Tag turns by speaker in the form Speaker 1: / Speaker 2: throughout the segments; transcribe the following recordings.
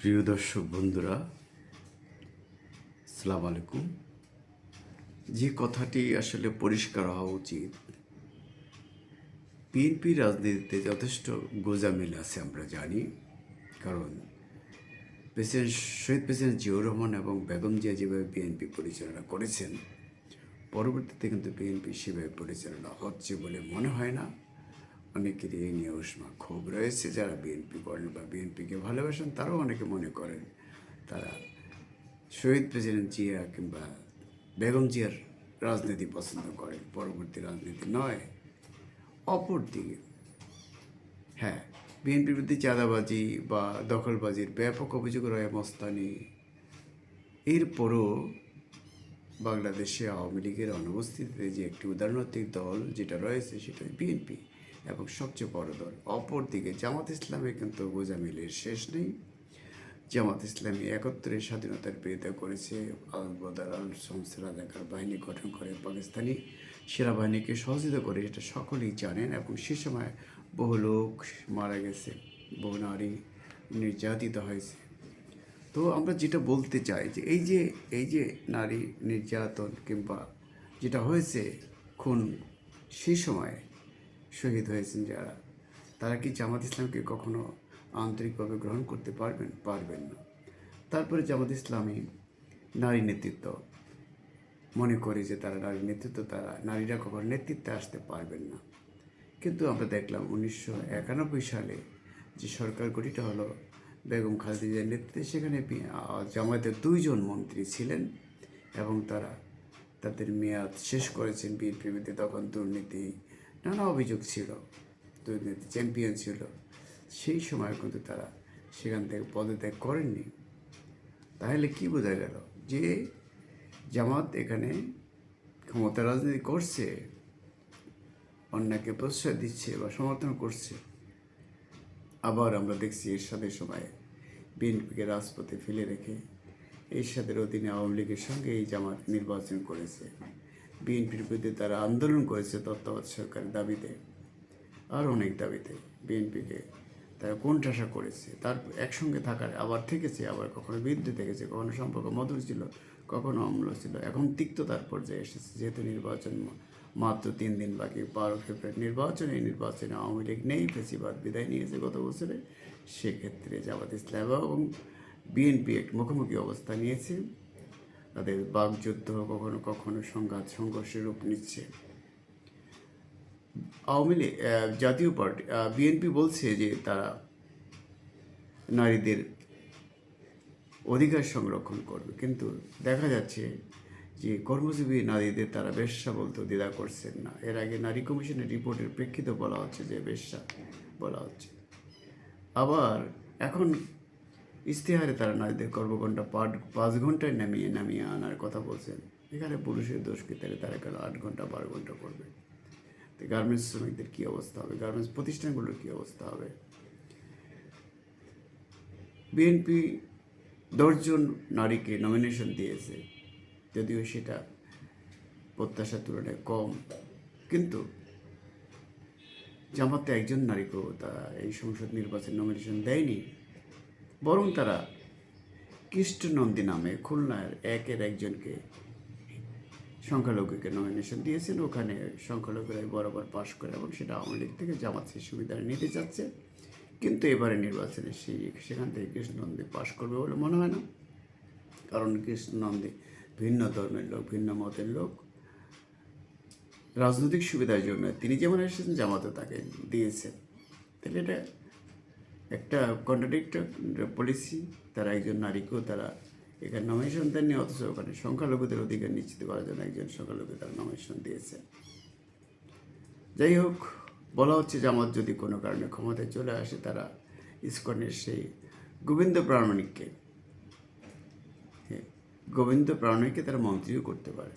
Speaker 1: প্রিয় দর্শক বন্ধুরা সালাম আলাইকুম। যে কথাটি আসলে পরিষ্কার হওয়া উচিত বিএনপি রাজনীতিতে যথেষ্ট গোজামিল আছে আমরা জানি, কারণ প্রেসিডেন্ট শহীদ প্রেসিডেন্ট জিয়াউর রহমান এবং বেগম জিয়া যেভাবে বিএনপি পরিচালনা করেছেন, পরবর্তীতে কিন্তু বিএনপি সেভাবে পরিচালনা হচ্ছে বলে মনে হয় না। অনেকেরই এই নিয়ে উষ্মা ক্ষোভ রয়েছে। যারা বিএনপি করেন বা বিএনপিকে ভালোবাসেন, তারাও অনেকে মনে করেন তারা শহীদ প্রেসিডেন্ট জিয়া কিংবা বেগম জিয়ার রাজনীতি পছন্দ করেন। পরবর্তী রাজনীতি নয় অপরদিকে হ্যাঁ বিএনপির বিরুদ্ধে চাঁদাবাজি বা দখলবাজির ব্যাপক অভিযোগ রয়ে মস্তানি। এরপরও বাংলাদেশে আওয়ামী লীগের অনুপস্থিতিতে যে একটি উদারনৈতিক দল যেটা রয়েছে সেটা বিএনপি এবং সবচেয়ে বড় দল। অপরদিকে জামাত ইসলামে কিন্তু গোজামিলের শেষ নেই। জামাত ইসলামী একত্রে স্বাধীনতার বিরোধিতা করেছে। আল বাহিনী গঠন করে পাকিস্তানি সেনাবাহিনীকে সহযোগিতা করে এটা সকলেই জানেন, এবং সে সময় বহু লোক মারা গেছে, বহু নারী নির্যাতিত হয়েছে। তো আমরা যেটা বলতে চাই যে এই যে এই যে নারী নির্যাতন কিংবা যেটা হয়েছে খুন সেই সময় শহীদ হয়েছেন যারা। তারা কি জামাত ইসলামকে কখনো আন্তরিকভাবে গ্রহণ করতে পারবেন? পারবেন না। তারপরে জামাত ইসলামী নারী নেতৃত্ব। মনে করে যে তারা নারী নেতৃত্ব, তারা নারীরা কখনো নেতৃত্বে আসতে পারবেন না। কিন্তু আমরা দেখলাম উনিশশো একানব্বই সালে যে সরকার গঠিত হলো, বেগম খালেদা নেতৃত্বে সেখানে জামায়াতের দুইজন মন্ত্রী ছিলেন এবং তারা তাদের মেয়াদ শেষ করেছেন বিএনপির তখন দুর্নীতি নানা অভিযোগ ছিল, দুর্নীতি চ্যাম্পিয়ন ছিল। সেই সময় কিন্তু তারা সেখান থেকে পদত্যাগ করেননি। তাহলে কি বোঝা গেল যে জামাত এখানে ক্ষমতা রাজনীতি করছে, অন্যকে প্রশ্রয় দিচ্ছে বা সমর্থন করছে? আবার আমরা দেখছি এরশাদের সময় বিএনপিকে রাজপথে ফেলে রেখে এরশাদের অধীনে আওয়ামী লীগের সঙ্গে এই জামাত নির্বাচন করেছে। বিএনপির বিরুদ্ধে তারা আন্দোলন করেছে তত্ত্বাবধায়ক সরকারের দাবিতে, আর অনেক দাবিতে বিএনপিকে তারা কোণঠাসা করেছে। তার একসঙ্গে থাকার, আবার থেকেছে, আবার কখনো বিরুদ্ধে থেকেছে, কখনো সম্পর্ক মধুর ছিল, কখনো অম্ল ছিল। এখন তিক্ততার পর্যায়ে এসেছে, যেহেতু নির্বাচন মাত্র তিন দিন বাকি, বারো ফেব্রুয়ারি নির্বাচন, এই নির্বাচনে আওয়ামী লীগ নেই, ফেসিবাদ বিদায় নিয়েছে গত বছরে। সেক্ষেত্রে জামাত ইসলাম এবং বিএনপি এক মুখোমুখি অবস্থা নিয়েছে। তাদের বাকযুদ্ধ কখনো কখনো সংঘাত, সংঘর্ষের রূপ নিচ্ছে। আওয়ামী লীগ জাতীয় পার্টি বিএনপি বলছে যে তারা নারীদের অধিকার সংরক্ষণ করবে। কিন্তু দেখা যাচ্ছে যে কর্মজীবী নারীদের তারা বেশ্যা বলতে দ্বিধা করছেন না। এর আগে নারী কমিশনের রিপোর্টের প্রেক্ষিতে বলা হচ্ছে যে বেশ্যা বলা হচ্ছে। আবার এখন ইশতেহারে তারা নারীদের কর্মঘণ্টা পাঁচ পাঁচ ঘন্টায় নামিয়ে নামিয়ে আনার কথা বলছেন। এখানে পুরুষের দোষ কি? তাহলে তারা কেন আট ঘণ্টা, বারো ঘণ্টা করবে? তো গার্মেন্টস শ্রমিকদের কী অবস্থা হবে? গার্মেন্টস প্রতিষ্ঠানগুলোর কী অবস্থা হবে? বিএনপি দশজন নারীকে নমিনেশন দিয়েছে, যদিও সেটা প্রত্যাশার তুলনায় কম। কিন্তু জামাতে একজন নারীকেও তারা এই সংসদ নির্বাচন নমিনেশন দেয়নি। বরং তারা কৃষ্ণনন্দী নামে খুলনার একের একজনকে সংখ্যালঘুকে নমিনেশন দিয়েছেন। ওখানে সংখ্যালঘুরাই বরাবর পাশ করে এবং সেটা আওয়ামী লীগ থেকে জামাত সেই সুবিধা নিতে চাচ্ছে। কিন্তু এবারে নির্বাচনে সেই সেখান থেকে কৃষ্ণনন্দী পাশ করবে বলে মনে হয় না। কারণ কৃষ্ণনন্দী ভিন্ন ধর্মের লোক, ভিন্ন মতের লোক। রাজনৈতিক সুবিধার জন্য তিনি যেমন এসেছেন জামাতে তাকে দিয়েছেন। তাহলে এটা একটা কন্ট্রাডিক্টর পলিসি তারা একজন নারীকেও তারা এখানে নমিনেশন দেননি অথচ ওখানে সংখ্যালঘুদের অধিকার নিশ্চিত করার জন্য একজন সংখ্যালঘু তারা নমিনেশন দিয়েছে। যাই হোক বলা হচ্ছে জামাত যদি কোনো কারণে ক্ষমতায় চলে আসে তারা ইস্কনের সেই গোবিন্দ প্রামাণিককে হ্যাঁ, গোবিন্দ প্রামাণিককে তারা মন্ত্রীও করতে পারে।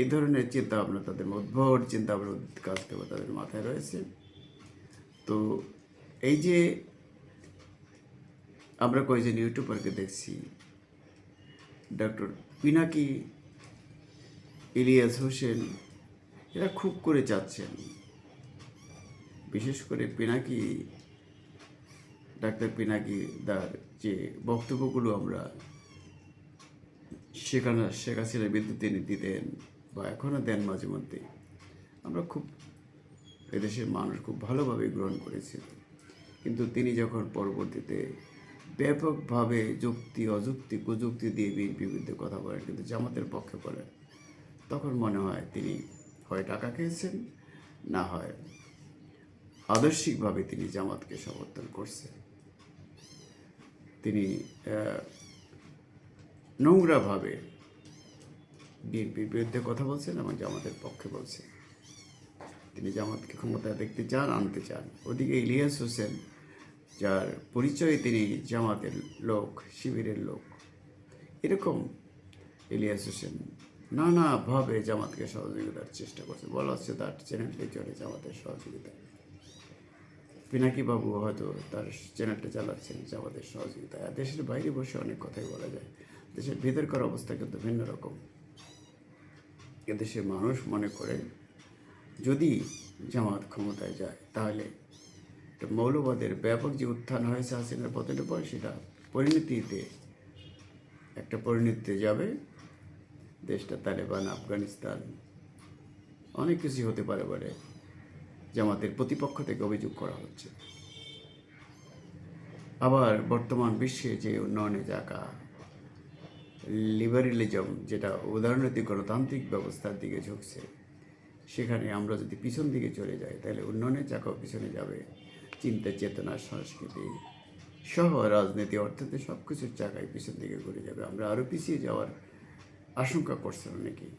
Speaker 1: এই ধরনের চিন্তা ভাবনা তাদের উদ্ভট চিন্তা ভাবনা কাজ তাদের মাথায় রয়েছে। তো এই যে আমরা কয়েকজন ইউটিউবারকে দেখছি ডক্টর পিনাকি, ইলিয়াস হোসেন, এরা খুব করে চাচ্ছেন। বিশেষ করে পিনাকি, ডাক্তার পিনাকি দার যে বক্তব্যগুলো আমরা সেখানে শেখ হাসিনার বিদ্যুৎ তিনি দিতেন বা এখনও দেন মাঝে মধ্যে, আমরা খুব এদেশের মানুষ খুব ভালোভাবে গ্রহণ করেছিল কিন্তু তিনি যখন পরবর্তীতে ব্যাপকভাবে যুক্তি, অযুক্তি, কুযুক্তি দিয়ে বিএনপির বিরুদ্ধে কথা বলেন, কিন্তু জামাতের পক্ষে বলেন, তখন মনে হয় তিনি হয় টাকা খেয়েছেন, না হয় আদর্শিকভাবে তিনি জামাতকে সমর্থন করছেন। তিনি নোংরাভাবে বিএনপির বিরুদ্ধে কথা বলছেন এবং জামাতের পক্ষে বলছেন। তিনি জামাতকে ক্ষমতায় দেখতে চান, আনতে চান। ওদিকে ইলিয়াস হোসেন যার পরিচয়ে তিনি জামাতের লোক, শিবিরের লোক। এরকম ইলিয়াস হোসেন নানাভাবে জামাতকে সহযোগিতার চেষ্টা করছে। বলা হচ্ছে তার চ্যানেলটি চলে জামাতের সহযোগিতা। পিনাকি বাবু হয়তো তার চ্যানেলটা চালাচ্ছেন জামাতের সহযোগিতা আর দেশের বাইরে বসে অনেক কথাই বলা যায়। দেশের ভিতরকার অবস্থা কিন্তু ভিন্ন রকম। এদেশের মানুষ মনে করে, যদি জামাত ক্ষমতায় যায়, তাহলে একটা মৌলবাদের ব্যাপক যে উত্থান হয়েছে হাসিনার পতনের পর, সেটা পরিণতিতে একটা পরিণতিতে যাবে। দেশটা তালেবান, আফগানিস্তান, অনেক কিছুই হতে পারে বলে জামাতের প্রতিপক্ষ থেকে অভিযোগ করা হচ্ছে। আবার বর্তমান বিশ্বে যে উন্নয়নে জায়গা লিবারেলিজম, যেটা উদারনৈতিক গণতান্ত্রিক ব্যবস্থার দিকে ঝুঁকছে, সেখানে আমরা যদি পিছন দিকে চলে যাই, তাহলে উন্নয়নের চাকাও পিছনে যাবে। চিন্তা চেতনা, সংস্কৃতি সহ রাজনীতি, অর্থনীতি সব কিছুর চাকায় পিছন দিকে ঘুরে যাবে। আমরা আরও পিছিয়ে যাওয়ার আশঙ্কা করছেন অনেকেই।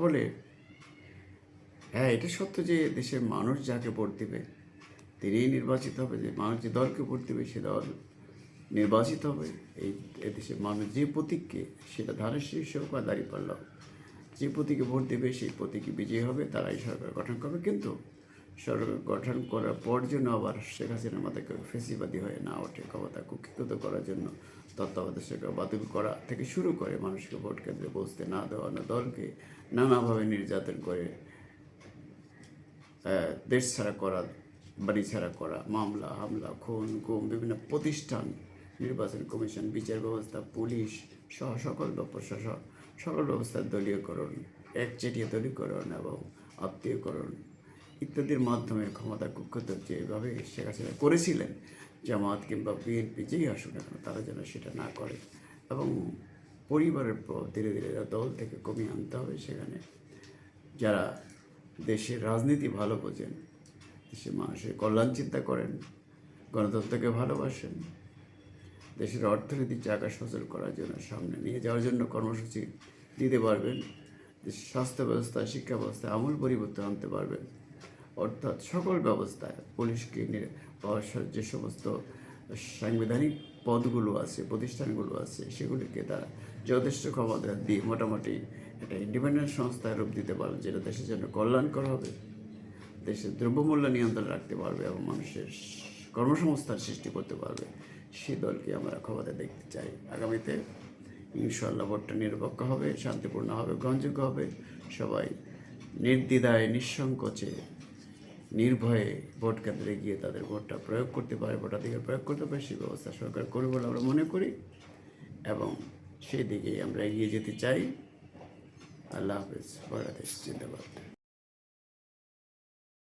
Speaker 1: বলে হ্যাঁ এটা সত্য যে দেশের মানুষ যাকে ভোট দেবে, তিনিই নির্বাচিত হবে। যে মানুষ যে দলকে ভোট দেবে, সে দল নির্বাচিত হবে। এই দেশের মানুষ যে প্রতীককে, সেটা ধানের শীর্ষ হোক বা দাঁড়িপাল্লা হোক, যে প্রতীকে ভোট দেবে, সেই প্রতীকে বিজয়ী হবে, তারাই সরকার গঠন করবে। কিন্তু সরকার গঠন করার পর যেন আবার শেখ হাসিনার মাথায় কেউ ফেসিবাদী হয়ে না ওঠে, ক্ষমতা কুক্ষিগত করার জন্য তত্ত্বাবধায়ক বাতিল করা থেকে শুরু করে মানুষকে ভোট কেন্দ্রে বসতে না দেওয়ানো দলকে নানাভাবে নির্যাতন করে দেশ ছাড়া করা, বাড়ি ছাড়া করা, মামলা, হামলা, খুন, গুম, বিভিন্ন প্রতিষ্ঠান, নির্বাচন কমিশন, বিচার ব্যবস্থা, পুলিশ সহ সকল প্রশাসন সকল ব্যবস্থার দলীয়করণ একচেটিয়া দলীয়করণ এবং আত্মীয়করণ ইত্যাদির মাধ্যমে ক্ষমতা কুক্ষত যেভাবে শেখ হাসিনা করেছিলেন জামাত কিংবা বিএনপি যেই আসুক না কেন, তারা যেন সেটা না করে। এবং পরিবারের প্রভাব ধীরে ধীরে দল থেকে কমিয়ে আনতে হবে সেখানে। যারা দেশের রাজনীতি ভালো বোঝেন, দেশের মানুষের কল্যাণ চিন্তা করেন, গণতন্ত্রকে ভালোবাসেন, দেশের অর্থনীতির চাকা সচল করার জন্য সামনে নিয়ে যাওয়ার জন্য কর্মসূচি দিতে পারবেন, দেশের স্বাস্থ্য ব্যবস্থা শিক্ষা ব্যবস্থায় আমূল পরিবর্তন আনতে পারবেন। অর্থাৎ সকল ব্যবস্থায় পুলিশকে যে সমস্ত সাংবিধানিক পদগুলো আছে, প্রতিষ্ঠানগুলো আছে, সেগুলিকে তারা যথেষ্ট ক্ষমতা দিয়ে মোটামুটি একটা ইন্ডিপেন্ডেন্ট সংস্থায় রূপ দিতে পারবে, যেটা দেশের জন্য কল্যাণকর হবে, দেশের দ্রব্যমূল্য নিয়ন্ত্রণ রাখতে পারবে এবং মানুষের কর্মসংস্থান সৃষ্টি করতে পারবে, সে দলকে আমরা ক্ষমতা দেখতে চাই। আগামীতে ইনশাল্লাহ ভোটটা নিরপেক্ষ হবে, শান্তিপূর্ণ হবে, গ্রহণযোগ্য হবে। সবাই নির্দ্বিধায়, নিঃসংকোচে নির্ভয়ে ভোট কেন্দ্রে গিয়ে তাদের ভোটটা প্রয়োগ করতে পারে, ভোটাধিকার প্রয়োগ করতে পারে, সেই ব্যবস্থা সরকার করবে বলে আমরা মনে করি। এবং সেই দিকেই আমরা এগিয়ে যেতে চাই। আল্লাহ হাফেজ। বাংলাদেশ জিন্দাবাদ